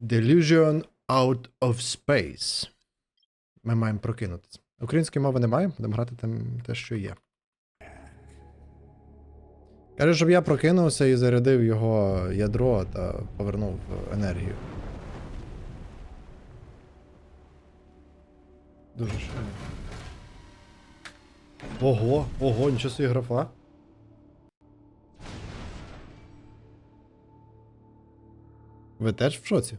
Delusion out of space. Ми маємо прокинутися. Української мови немає, будемо грати там те, що є. Каже, щоб я прокинувся і зарядив його ядро та повернув енергію. Дуже швидко. Ого, ого, нічого собі графа. Ви теж в шоці?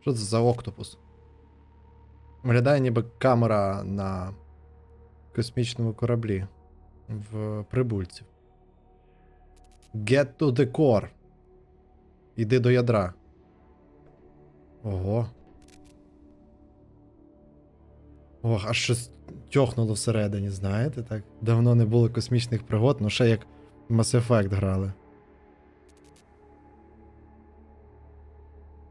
Що це за октопус? Виглядає ніби камера на космічному кораблі в прибульців. Get to the core. Іди до ядра. Ого. Ох, аж щось тьохнуло всередині, знаєте, так? Давно не було космічних пригод, ну ще як Mass Effect грали.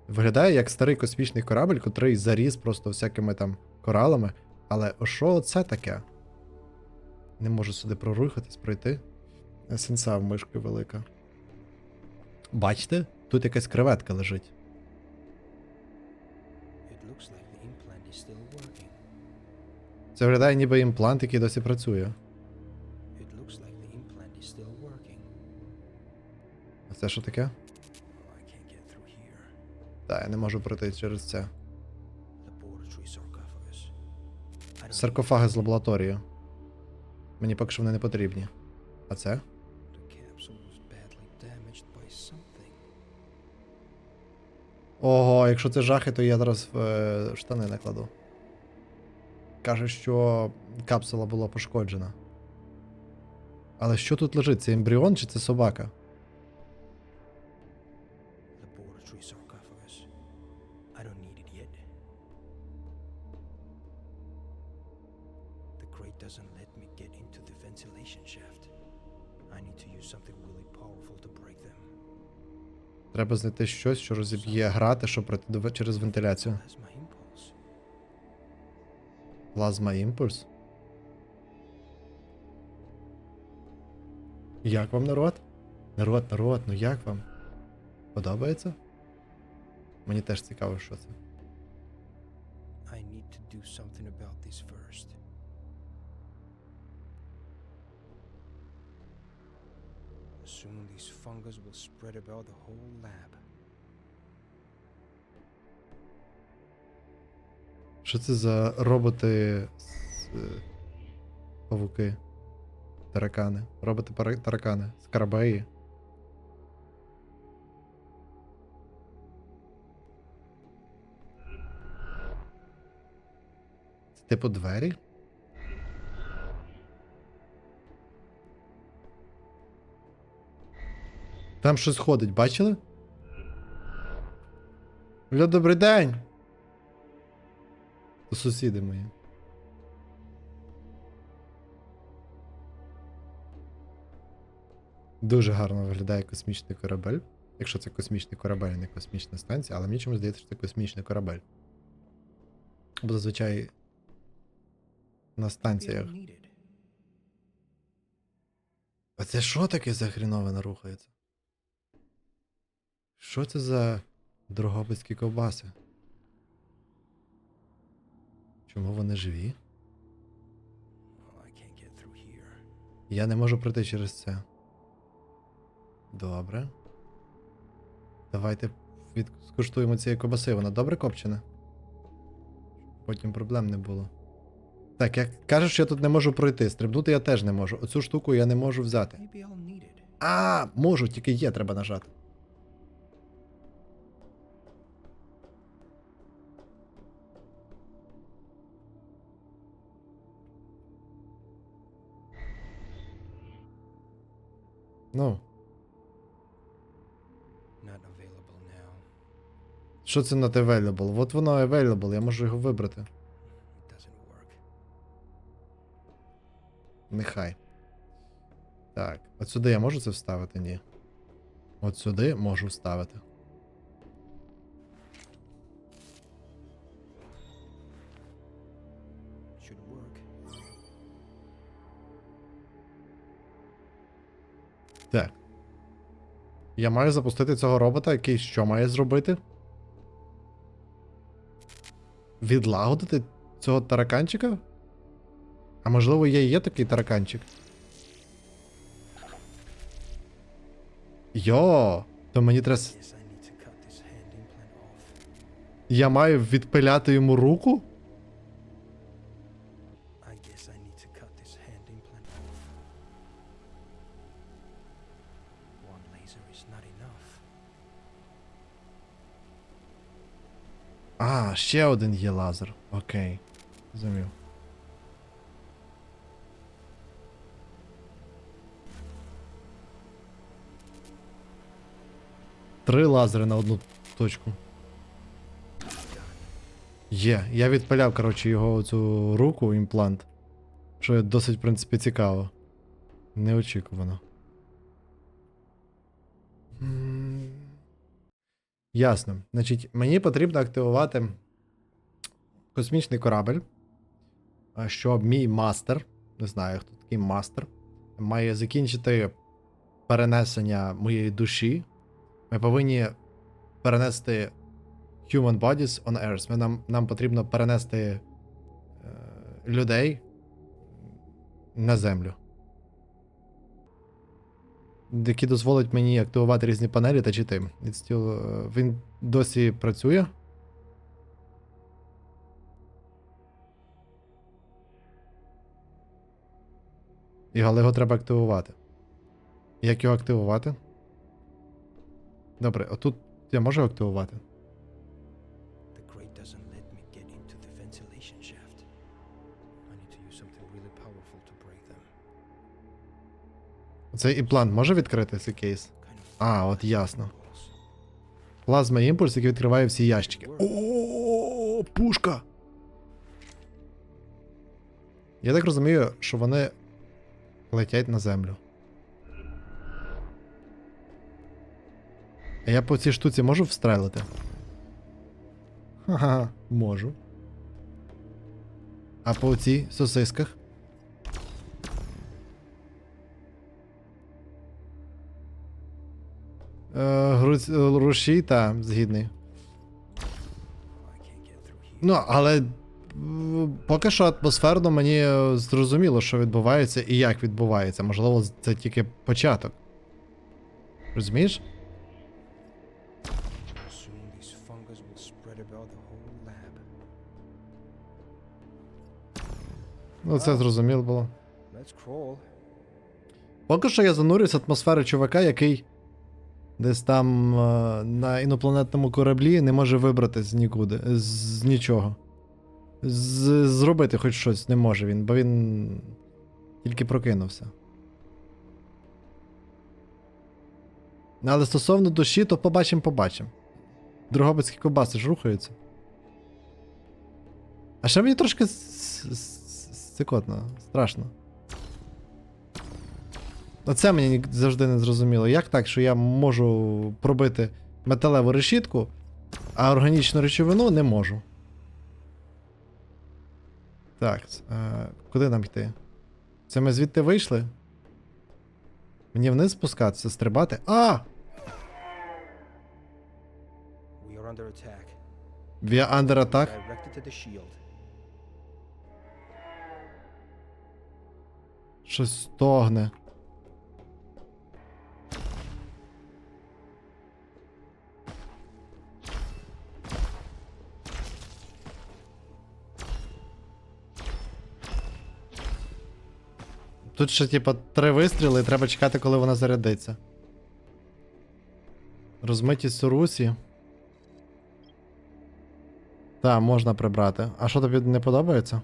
Виглядає як старий космічний корабль, котрий заріс просто всякими там коралами. Але що це таке? Не можу сюди прорухатись, пройти. Сенса в мишки велика. Бачите? Тут якась креветка лежить. Це виглядає ніби імплант, який досі працює. А це що таке? Так, я не можу пройти через це. Саркофаги з лабораторії. Мені поки що вони не потрібні. А це? Ого, якщо це жахи, то я зараз в е, штани накладу. Каже, що капсула була пошкоджена. Але що тут лежить? Це ембріон чи це собака? Shaft. I need to use something really powerful to break them. Треба знайти щось, що розіб'є грати, щоб пройти через вентиляцію. Плазма імпульс. Як вам народ? Народ, народ, ну як вам? Подобається? Мені теж цікаво, що це. I need to do something about this first. Soon these fungus will spread about the whole lab. Що це за роботи з е, павуки? Таракани. Роботи таракани. Скарабеї. Це типу двері? Там щось ходить, бачили? Бля, добрий день! Сусіди мої. Дуже гарно виглядає космічний корабель. Якщо це космічний корабель, а не космічна станція, але мені чомусь здається, що це космічний корабель. Бо зазвичай на станціях. А це що таке за хріновина рухається? Що це за дрогобицькі ковбаси? Чому вони живі? Я не можу пройти через це. Добре. Давайте від... скуштуємо цієї ковбаси. Вона добре копчена? Потім проблем не було. Так, як кажеш, що я тут не можу пройти. Стрибнути я теж не можу. Оцю штуку я не можу взяти. А, можу, тільки є, треба нажати. Ну, що це not available? От воно available, я можу його вибрати. Нехай. Так, от сюди я можу це вставити? Ні. От сюди можу вставити. Should work. Я маю запустити цього робота, який що має зробити? Відлагодити цього тараканчика? А можливо, є є такий тараканчик? Йо! То мені треба. Я маю відпиляти йому руку? А, ще один є лазер. Окей. Зрозумів. Три лазери на одну точку. Є. Я відпиляв, коротше, його цю руку, імплант. Що досить, в принципі, цікаво. Неочікувано. Ясно. Значить, мені потрібно активувати космічний корабль, а, щоб мій мастер, не знаю, хто такий мастер, має закінчити перенесення моєї душі. Ми повинні перенести Human Bodies on Earth. Ми нам, нам потрібно перенести е, людей на Землю. Які дозволить мені активувати різні панелі та чити. Still, е, Він досі працює. І але його треба активувати. Як його активувати? Добре, отут я можу активувати. Цей імплант може відкрити цей кейс? А, от ясно. Плазма імпульс, який відкриває всі ящики. О, пушка! Я так розумію, що вони летять на землю. А я по цій штуці можу встрелити? Ха-ха, можу. А по цій сосисках? Е, груз- е, та, згідний. Ну, але поки що атмосферно мені е, зрозуміло, що відбувається і як відбувається. Можливо, це тільки початок. Розумієш? Ну, це зрозуміло було. Поки що я занурююсь в атмосферу чувака, який десь там е, на інопланетному кораблі не може вибратись нікуди, з нічого. З, зробити хоч щось не може він, бо він тільки прокинувся. Але стосовно душі, то побачимо, побачимо. Другобицькі кобаси ж рухаються. А ще мені трошки с- страшно. Оце мені завжди не зрозуміло. Як так, що я можу пробити металеву решітку, а органічну речовину не можу. Так, е, куди нам йти? Це ми звідти вийшли? Мені вниз спускатися, стрибати. А! We are under attack. We are Тут ще, типа, три вистріли і треба чекати, коли вона зарядиться. Розмитість у. Так, можна прибрати. А що тобі не подобається?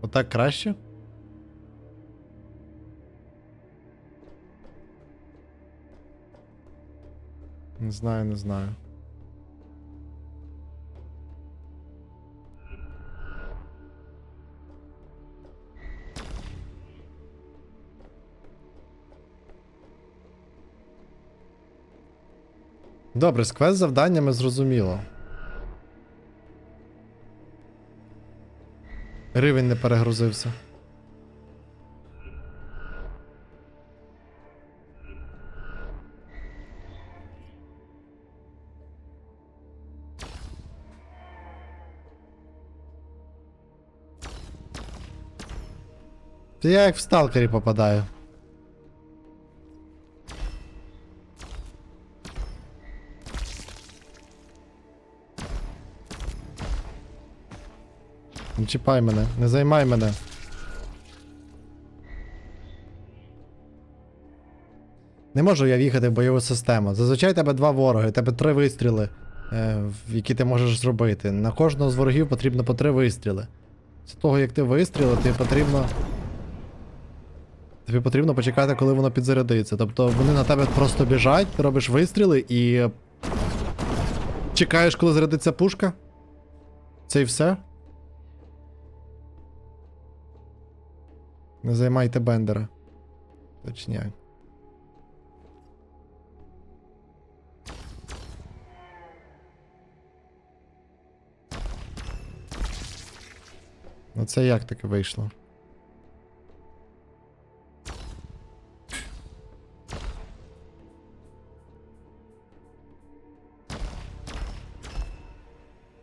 Отак краще? Не знаю, не знаю. Добре, з квест завданнями зрозуміло. Рівень не перегрузився. Та я як в сталкері попадаю. Чіпай мене, не займай мене. Не можу я в'їхати в бойову систему. Зазвичай тебе два вороги, тебе три вистріли, е, які ти можеш зробити. На кожного з ворогів потрібно по три вистріли. З того, як ти вистрілив, тобі потрібно. Тобі потрібно почекати, коли воно підзарядиться. Тобто вони на тебе просто біжать, ти робиш вистріли і. Чекаєш, коли зарядиться пушка. Це і все. Не займайте бендера. Точняк. Ну це як таке вийшло?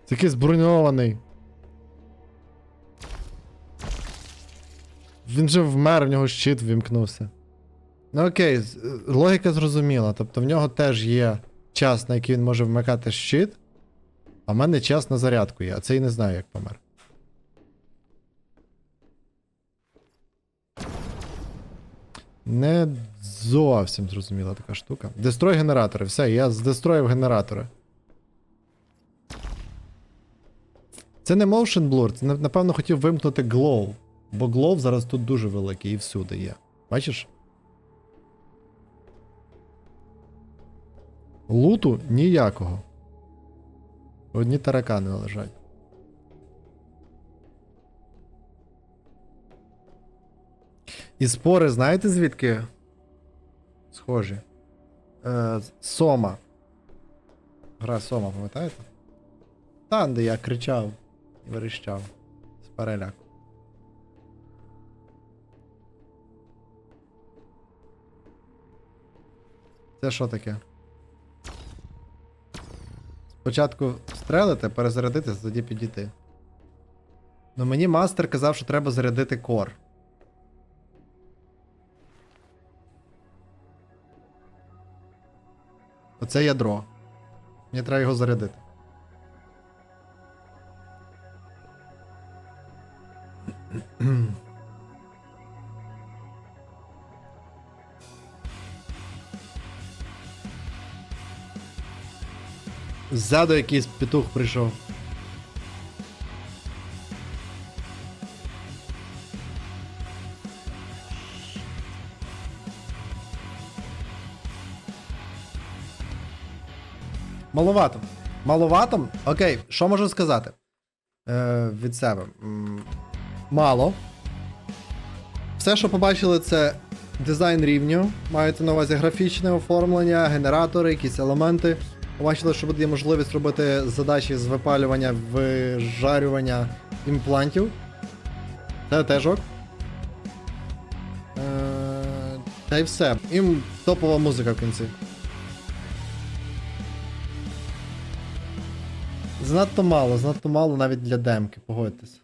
Такий зброньований. Він же вмер, в нього щит ввімкнувся. Ну окей, е, логіка зрозуміла. Тобто в нього теж є час, на який він може вмикати щит, а в мене час на зарядку є, а цей не знаю, як помер. Не зовсім зрозуміла така штука. Дестрой генератори. Все, я здестроїв генератори. Це не motion blur, це напевно хотів вимкнути glow. Бо glow зараз тут дуже великий і всюди є. Бачиш? Луту ніякого. Одні таракани лежать. І спори, знаєте звідки? Схожі. Е, Сома. Гра Сома, пам'ятаєте? Там, де я кричав і верещав. З переляку. Це що таке? Спочатку стрелити, перезарядити, тоді підійти. Ну мені мастер казав, що треба зарядити кор. Оце ядро. Мені треба його зарядити. Ззаду якийсь петух прийшов. Маловато. Маловато? Окей, що можу сказати? Е, від себе. Мало. Все, що побачили, це дизайн рівню. Маєте на увазі графічне оформлення, генератори, якісь елементи. Побачили, що буде можливість робити задачі з випалювання, вижарювання імплантів. Це теж ок. Е, та й все. Їм топова музика в кінці. Занадто мало, занадто мало навіть для демки, погодьтесь.